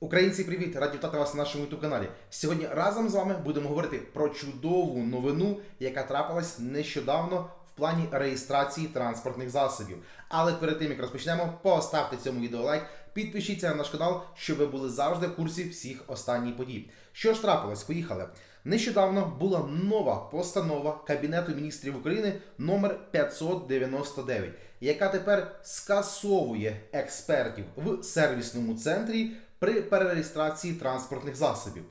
Українці, привіт! Раді вітати вас на нашому youtube каналі. Сьогодні разом з вами будемо говорити про чудову новину, яка трапилась нещодавно в плані реєстрації транспортних засобів. Але перед тим як розпочнемо, поставте цьому відео лайк, підпишіться на наш канал, щоб ви були завжди в курсі всіх останніх подій. Що ж трапилось? Поїхали. Нещодавно була нова постанова Кабінету міністрів України номер 599, яка тепер скасовує експертів в сервісному центрі при перереєстрації транспортних засобів.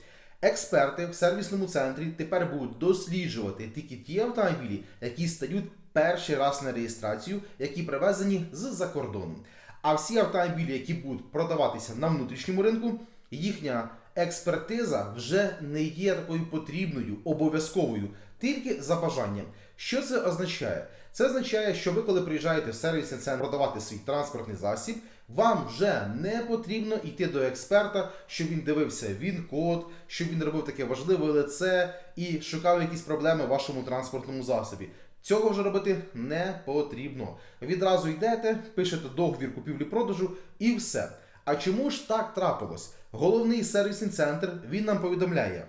Експерти в сервісному центрі тепер будуть досліджувати тільки ті автомобілі, які стають перший раз на реєстрацію, які привезені з-за кордону. А всі автомобілі, які будуть продаватися на внутрішньому ринку, їхня експертиза вже не є такою потрібною, обов'язковою, тільки за бажанням. Що це означає? Це означає, що ви, коли приїжджаєте в сервісний центр продавати свій транспортний засіб, вам вже не потрібно йти до експерта, щоб він дивився він-код, щоб він робив таке важливе лице і шукав якісь проблеми в вашому транспортному засобі. Цього вже робити не потрібно. Відразу йдете, пишете договір купівлі-продажу і все. А чому ж так трапилось? Головний сервісний центр він нам повідомляє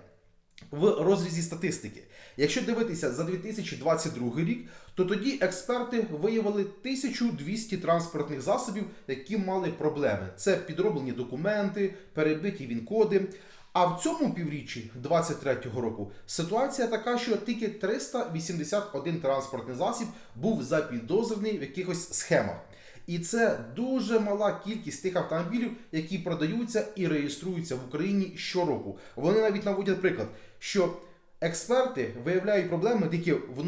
в розрізі статистики. Якщо дивитися за 2022 рік, то тоді експерти виявили 1200 транспортних засобів, які мали проблеми. Це підроблені документи, перебиті він-коди. А в цьому півріччі 2023 року ситуація така, що тільки 381 транспортний засіб був запідозрений в якихось схемах. І це дуже мала кількість тих автомобілів, які продаються і реєструються в Україні щороку. Вони навіть наводять приклад, що експерти виявляють проблеми тільки в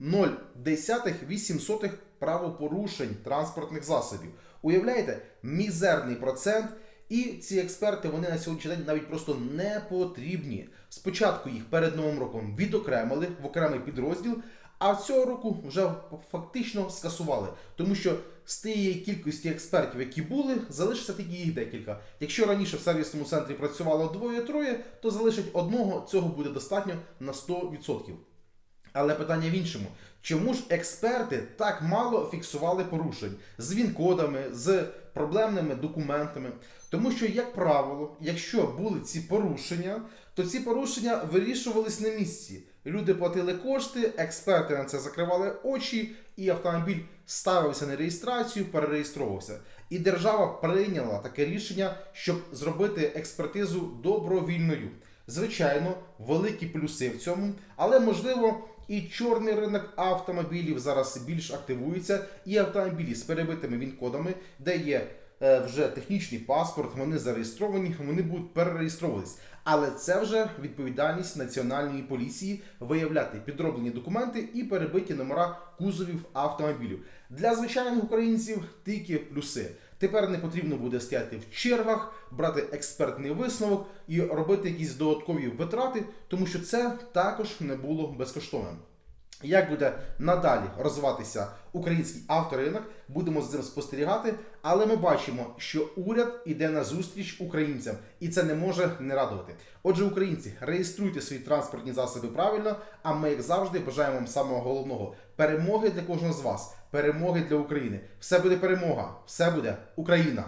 0,008 правопорушень транспортних засобів. Уявляєте, мізерний процент. І ці експерти вони на сьогоднішній день навіть просто не потрібні. Спочатку їх перед новим роком відокремили в окремий підрозділ, а цього року вже фактично скасували, тому що з тієї кількості експертів, які були, залишиться тільки їх декілька. Якщо раніше в сервісному центрі працювало двоє-троє, то залишить одного, цього буде достатньо на 100%. Але питання в іншому: чому ж експерти так мало фіксували порушень з він-кодами, з проблемними документами? Тому що, як правило, якщо були ці порушення, то ці порушення вирішувались на місці. Люди платили кошти, експерти на це закривали очі, і автомобіль ставився на реєстрацію, перереєстровувався. І держава прийняла таке рішення, щоб зробити експертизу добровільною. Звичайно, великі плюси в цьому, але можливо. І чорний ринок автомобілів зараз більш активується, і автомобілі з перебитими він-кодами, де є вже технічний паспорт, вони зареєстровані, вони будуть перереєстровуватись. Але це вже відповідальність національної поліції виявляти підроблені документи і перебиті номера кузовів автомобілів. Для звичайних українців тільки плюси. Тепер не потрібно буде стояти в чергах, брати експертний висновок і робити якісь додаткові витрати, тому що це також не було безкоштовним. Як буде надалі розвиватися український авторинок, будемо з цим спостерігати, але ми бачимо, що уряд іде на зустріч українцям, і це не може не радувати. Отже, українці, реєструйте свої транспортні засоби правильно. А ми, як завжди, бажаємо вам самого головного перемоги для кожного з вас, перемоги для України. Все буде перемога, все буде Україна.